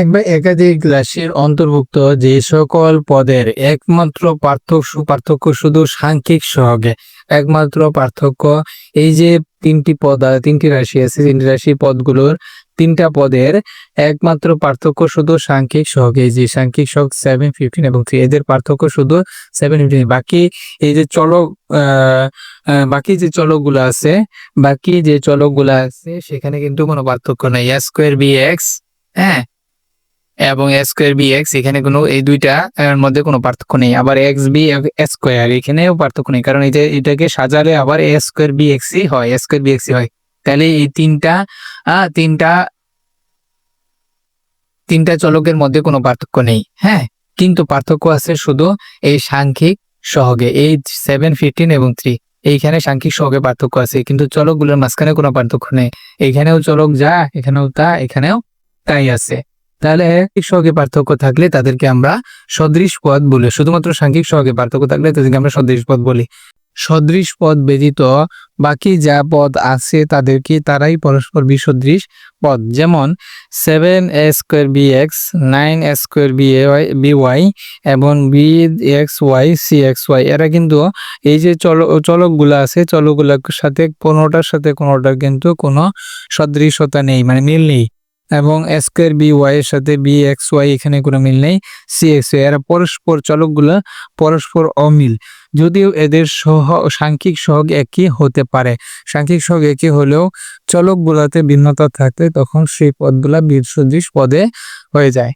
এক বা একাধিক রাশির অন্তর্ভুক্ত যে সকল পদের একমাত্র পার্থক্য পার্থক্য শুধু সাংখ্যিক সহগে। একমাত্র পার্থক্য এই যে তিনটি পদ তিনটি রাশি আছে, তিনটি রাশি পদগুলোর তিনটা পদের একমাত্র পার্থক্য শুধু সাংখ্যিক সহগে। এই যে সাংখ্যিক সহগ সেভেন ফিফটিন এবং থ্রি এদের পার্থক্য শুধু সেভেন ফিফটিন বাকি এই যে চলক বাকি যে চলকগুলো আছে, বাকি যে চলকগুলো আছে, সেখানে কিন্তু কোনো পার্থক্য নেই। স্কোয়ার বি এক্স হ্যাঁ? এবং এ স্কোয়ার বি এক্স এখানে কোনো, এই দুইটা, এর মধ্যে কোনো পার্থক্য নেই। আবার এক্স বি স্কোয়ার এখানেও পার্থক্য নেই। কারণ যে, এটাকে সাজালে আবার এ স্কোয়ার বি এক্সই হয় এ স্কোয়ার বি এক্সই হয়। তাহলে এই তিনটা তিনটা তিনটা চলকের মধ্যে কোনো পার্থক্য নেই। হ্যাঁ? কিন্তু পার্থক্য আছে শুধু এই সাংখ্যিক সহগে, এই সেভেন ফিফটিন এবং থ্রি এইখানে সাংখ্যিক সহগে পার্থক্য আছে, কিন্তু চলকগুলোর মাঝখানে কোনো পার্থক্য নেই। এখানেও চলক যা, এখানেও তা, এখানেও তাই আছে। তাহলে সাংখ্যিক সহগে পার্থক্য থাকলে তাদেরকে আমরা সদৃশ পদ বলি। শুধুমাত্র সাংখ্যিক সহগে পার্থক্য থাকলে তাদেরকে আমরা সদৃশ পদ বলি। সদৃশ পদ ব্যতীত বাকি যা পদ আছে তাদেরকে তারাই পরস্পর বিসদৃশ পদ। যেমন seven A square B X nine A square B Y B Y এবং B X Y C X Y এরা কিন্তু এই যে চল, চলকগুলো আছে, চলকগুলোর সাথে কোনোটার সাথে কোনোটার কিন্তু কোনো সদৃশতা নেই মানে মিল নেই। এবং স্কোয়ার বি ওয়াই এর সাথে বি এক্স ওয়াই এখানে কোনো মিল নেই সি এক্স ওয়াই এরা পরস্পর চলকগুলো পরস্পর অমিল, যদিও এদের সহ, সাংখ্যিক সহগ একই হতে পারে। সাংখ্যিক সহগ একই হলেও চলকগুলোতে ভিন্নতা থাকলে তখন সেই পদগুলা বীরসদৃশ পদে হয়ে যায়।